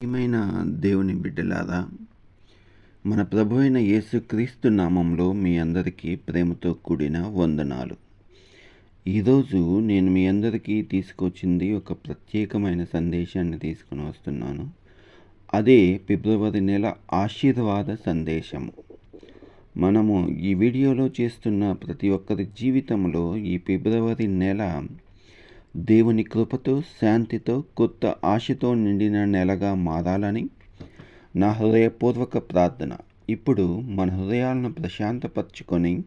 ప్రియమైన దేవుని బిడ్డలారా మన ప్రభు అయిన యేసుక్రీస్తు నామంలో మీ అందరికీ ప్రేమతో కూడిన వందనాలు. ఈరోజు నేను మీ అందరికీ తీసుకొచ్చింది ఒక ప్రత్యేకమైన సందేశాన్ని తీసుకుని వస్తున్నాను. అదే ఫిబ్రవరి నెల ఆశీర్వాద సందేశము. మనము ఈ వీడియోలో చేస్తున్న ప్రతి ఒక్కరి జీవితంలో ఈ ఫిబ్రవరి నెల దేవుని కృపతో శాంతితో కొత్త ఆశతో నిండిన నెలగా మారాలని నా హృదయపూర్వక ప్రార్థన. ఇప్పుడు మన హృదయాలను ప్రశాంతపరచుకొని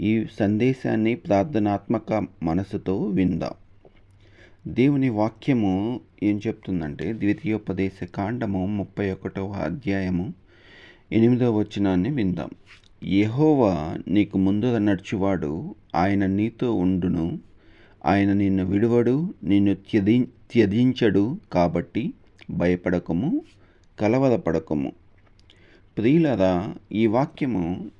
ఈ సందేశాన్ని ప్రార్థనాత్మక మనసుతో విందాం. దేవుని వాక్యము ఏం చెప్తుందంటే ద్వితీయోపదేశ కాండము ముప్పై ఒకటవ అధ్యాయము ఎనిమిదవ వచనాన్ని విందాం. యహోవా నీకు ముందు నడుచువాడు ఆయన నీతో ఉండును. ఆయన నిన్ను విడువడు నిన్ను త్యది త్యజించడు కాబట్టి భయపడకము కలవరపడకము. ప్రియులరా ఈ వాక్యము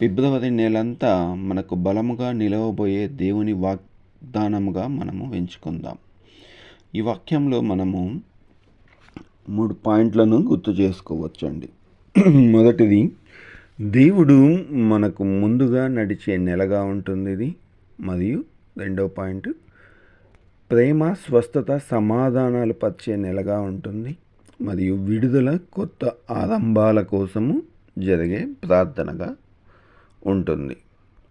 ఫిబ్రవరి నెలంతా మనకు బలముగా నిలవబోయే దేవుని వాగ్దానముగా మనము ఎంచుకుందాం. ఈ వాక్యంలో మనము మూడు పాయింట్లను గుర్తు చేసుకోవచ్చండి. మొదటిది దేవుడు మనకు ముందుగా నడిచే నెలగా ఉంటుంది ఇది మరియు రెండో పాయింట్. ప్రేమ స్వస్థత సమాధానాలు పరిచే నెలగా ఉంటుంది. మరియు విడుదల కొత్త ఆరంభాల కోసము జరిగే ప్రార్థనగా ఉంటుంది.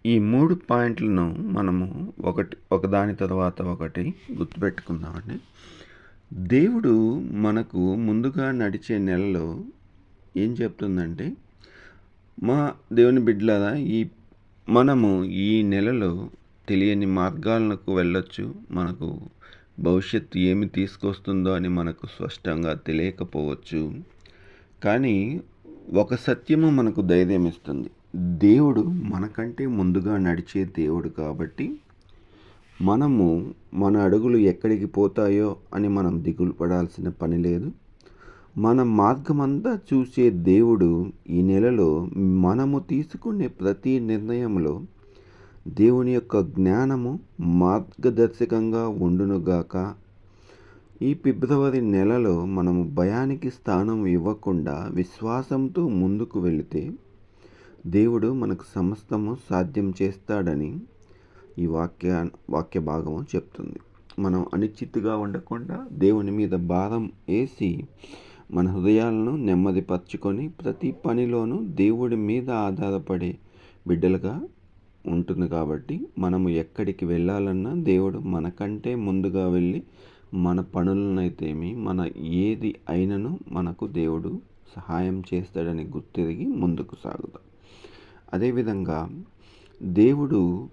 ఈ మూడు పాయింట్లను మనము ఒకటి ఒకదాని తర్వాత ఒకటి గుర్తుపెట్టుకుందామండి. దేవుడు మనకు ముందుగా నడిచే నెలలో ఏం చెప్తుందంటే మా దేవుని బిడ్డలారా ఈ మనము ఈ నెలలో తెలియని మార్గాలకు వెళ్ళొచ్చు. మనకు భవిష్యత్తు ఏమి తీసుకొస్తుందో అని మనకు స్పష్టంగా తెలియకపోవచ్చు. కానీ ఒక సత్యము మనకు ధైర్యం ఇస్తుంది. దేవుడు మనకంటే ముందుగా నడిచే దేవుడు కాబట్టి మనము మన అడుగులు ఎక్కడికి పోతాయో అని మనం దిగులు పడాల్సిన పని లేదు. మన మార్గమంతా చూసే దేవుడు ఈ నెలలో మనము తీసుకునే ప్రతి నిర్ణయంలో దేవుని యొక్క జ్ఞానము మార్గదర్శకంగా ఉండునుగాక. ఈ ఫిబ్రవరి నెలలో మనము భయానికి స్థానం ఇవ్వకుండా విశ్వాసంతో ముందుకు వెళితే దేవుడు మనకు సమస్తము సాధ్యం చేస్తాడని ఈ వాక్య వాక్య భాగము చెప్తుంది. మనం అనిశ్చితిగా ఉండకుండా దేవుని మీద భారం వేసి మన హృదయాలను నెమ్మదిపరచుకొని ప్రతి పనిలోనూ దేవుడి మీద ఆధారపడే బిడ్డలుగా ఉంటుంది కాబట్టి మనము ఎక్కడికి వెళ్ళాలన్నా దేవుడు మనకంటే ముందుగా వెళ్ళి మన పనులనైతేమి మన ఏది అయినను మనకు దేవుడు సహాయం చేస్తాడని గుర్తిరిగి ముందుకు సాగుతాం అదేవిధంగా దేవుడు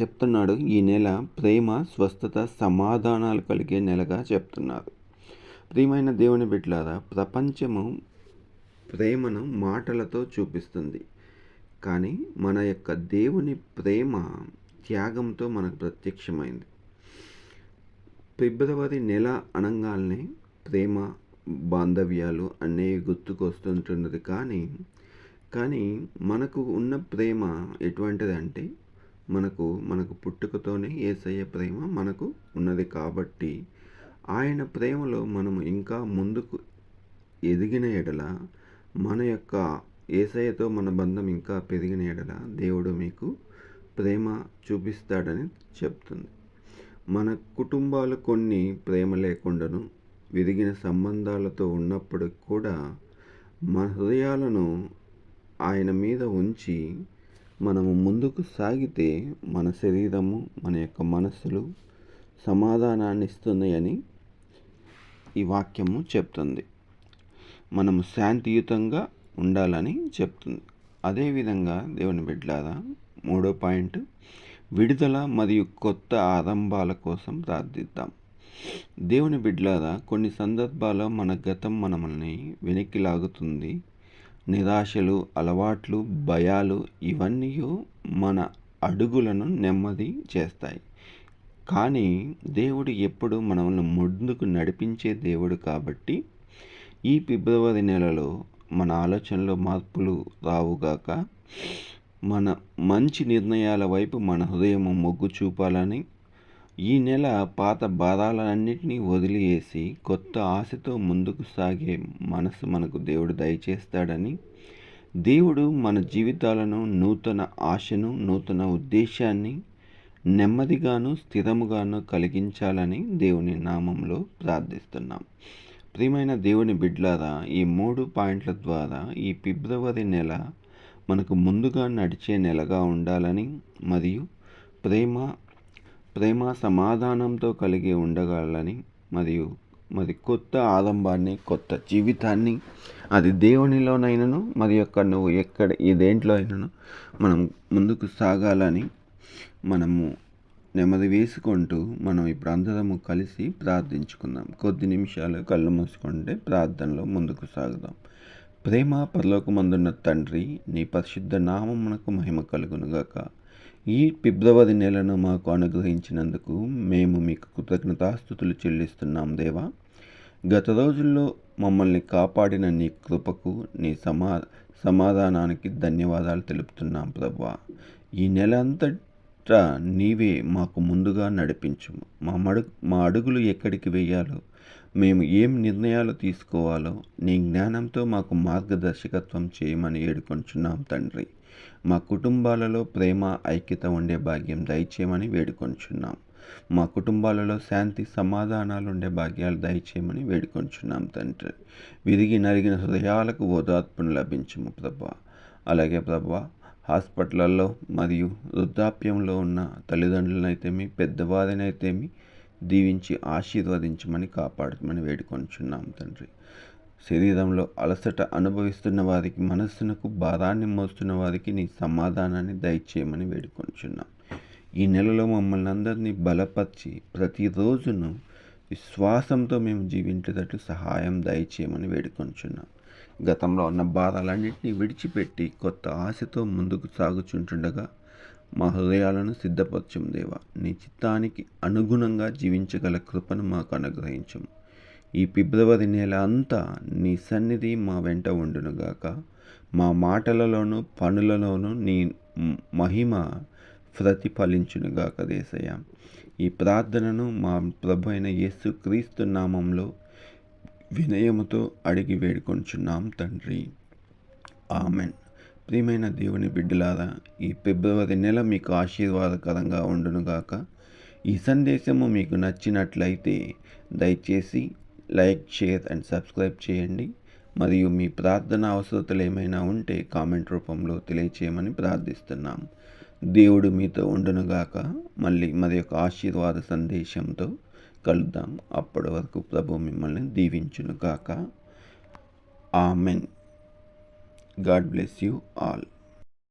చెప్తున్నాడు ఈ నెల ప్రేమ స్వస్థత సమాధానాలు కలిగే నెలగా చెప్తున్నారు. ప్రియమైన దేవుని బిడ్డలారా ప్రపంచము ప్రేమను మాటలతో చూపిస్తుంది. కానీ మన యొక్క దేవుని ప్రేమ త్యాగంతో మనకు ప్రత్యక్షమైంది. ఫిబ్రవరి నెల అనగానే ప్రేమ బాంధవ్యాలు అనేవి గుర్తుకొస్తుంటున్నది. కానీ కానీ మనకు ఉన్న ప్రేమ ఎటువంటిది అంటే మనకు మనకు పుట్టుకతోనే ఏసయ్య ప్రేమ మనకు ఉన్నది కాబట్టి ఆయన ప్రేమలో మనము ఇంకా ముందుకు ఎదిగిన ఎడల మన యొక్క ఏసయ్యతో మన బంధం ఇంకా పెరిగిన ఎడల దేవుడు మీకు ప్రేమ చూపిస్తాడని చెప్తుంది. మన కుటుంబాలు కొన్ని ప్రేమ లేకుండాను విరిగిన సంబంధాలతో ఉన్నప్పుడు కూడా మన హృదయాలను ఆయన మీద ఉంచి మనము ముందుకు సాగితే మన శరీరము మన యొక్క మనస్సులు సమాధానాన్ని ఇస్తున్నాయని ఈ వాక్యము చెప్తుంది. మనము శాంతియుతంగా ఉండాలని చెప్తుంది. అదేవిధంగా దేవుని బిడ్డలారా మూడో పాయింట్ విడుదల మరియు కొత్త ఆరంభాల కోసం ప్రార్థిద్దాం. దేవుని బిడ్డలారా కొన్ని సందర్భాల్లో మన గతం మనల్ని వెనక్కి లాగుతుంది. నిరాశలు అలవాట్లు భయాలు ఇవన్నీ మన అడుగులను నెమ్మది చేస్తాయి. కానీ దేవుడు ఎప్పుడు మనల్ని ముందుకు నడిపించే దేవుడు కాబట్టి ఈ ఫిబ్రవరి నెలలో మన ఆలోచనలో మార్పులు రావుగాక మన మంచి నిర్ణయాల వైపు మన హృదయం మొగ్గు చూపాలని ఈ నెల పాత బాధాలన్నింటినీ వదిలివేసి కొత్త ఆశతో ముందుకు సాగే మనసు మనకు దేవుడు దయచేస్తాడని దేవుడు మన జీవితాలను నూతన ఆశను నూతన ఉద్దేశాన్ని నెమ్మదిగాను స్థిరముగాను కలిగించాలని దేవుని నామంలో ప్రార్థిస్తున్నాం. ప్రియమైన దేవుని బిడ్లారా ఈ మూడు పాయింట్ల ద్వారా ఈ ఫిబ్రవరి నెల మనకు ముందుగా నడిచే నెలగా ఉండాలని మరియు ప్రేమ ప్రేమ సమాధానంతో కలిగి ఉండగలని మరియు మరి కొత్త ఆరంభాన్ని కొత్త జీవితాన్ని అది దేవునిలోనైనాను మరి యొక్క నువ్వు ఎక్కడ ఈ దేంట్లో అయినను మనం ముందుకు సాగాలని మనము నెమ్మది వేసుకుంటూ మనం ఇప్పుడు అందరము కలిసి ప్రార్థించుకుందాం. కొద్ది నిమిషాలు కళ్ళు మూసుకుంటే ప్రార్థనలో ముందుకు సాగుదాం. ప్రేమ పరలోకమందున్న తండ్రి నీ పరిశుద్ధ నామమునకు మహిమ కలుగునుగాక. ఈ ఫిబ్రవరి నెలను మాకు అనుగ్రహించినందుకు మేము మీకు కృతజ్ఞతాస్థుతులు చెల్లిస్తున్నాం దేవా. గత రోజుల్లో మమ్మల్ని కాపాడిన నీ కృపకు నీ సమా సమాధానానికి ధన్యవాదాలు తెలుపుతున్నాం ప్రభా ఈ నెల అంతటి నీవే మాకు ముందుగా నడిపించుము. మా మడు మా అడుగులు ఎక్కడికి వేయాలో మేము ఏం నిర్ణయాలు తీసుకోవాలో నీ జ్ఞానంతో మాకు మార్గదర్శకత్వం చేయమని వేడుకొంచున్నాం తండ్రి. మా కుటుంబాలలో ప్రేమ ఐక్యత ఉండే భాగ్యం దయచేయమని వేడుకొంచున్నాం. మా కుటుంబాలలో శాంతి సమాధానాలు ఉండే భాగ్యాలు దయచేయమని వేడుకొంచున్నాం తండ్రి. విరిగి నరిగిన హృదయాలకు ఓదార్పును లభించము ప్రభా. అలాగే ప్రభా హాస్పిటల్లో మరియు వృద్ధాప్యంలో ఉన్న తల్లిదండ్రులనైతేమి పెద్దవారినైతేమి దీవించి ఆశీర్వదించమని కాపాడమని వేడుకొంచున్నాం తండ్రి. శరీరంలో అలసట అనుభవిస్తున్న వారికి మనస్సునకు భారాన్ని మోస్తున్న వారికి నీ సమాధానాన్ని దయచేయమని వేడుకొంచున్నాం. ఈ నెలలో మమ్మల్ని అందరినీ బలపరిచి ప్రతిరోజును విశ్వాసంతో మేము జీవించేటట్లు సహాయం దయచేయమని వేడుకొంచున్నాం. గతంలో ఉన్న బాధలన్నింటినీ విడిచిపెట్టి కొత్త ఆశతో ముందుకు సాగుచుంటుండగా మా హృదయాలను సిద్ధపరచం దేవా. నీ చిత్తానికి అనుగుణంగా జీవించగల కృపను మాకు అనుగ్రహించము. ఈ ఫిబ్రవరి నెల అంతా నీ సన్నిధి మా వెంట ఉండునుగాక. మా మాటలలోనూ పనులలోనూ నీ మహిమ ప్రతిఫలించునుగాక దేశయ్య. ఈ ప్రార్థనను మా ప్రభు అయిన యేసు క్రీస్తు నామంలో వినయముతో అడిగి వేడుకొంచున్నాం తండ్రి. ఆమెన్. ప్రియమైన దేవుని బిడ్డలారా ఈ ఫిబ్రవరి నెల మీకు ఆశీర్వాదకరంగా ఉండునుగాక. ఈ సందేశము మీకు నచ్చినట్లయితే దయచేసి లైక్ షేర్ అండ్ సబ్స్క్రైబ్ చేయండి. మరియు మీ ప్రార్థన అవసరతలు ఏమైనా ఉంటే కామెంట్ రూపంలో తెలియచేయమని ప్రార్థిస్తున్నాం. దేవుడు మీతో ఉండునుగాక. మళ్ళీ మరి యొక్క ఆశీర్వాద సందేశంతో కలుద్దాం. అప్పటి వరకు ప్రభు మిమ్మల్ని దీవించునుగాక. Amen. God bless you all.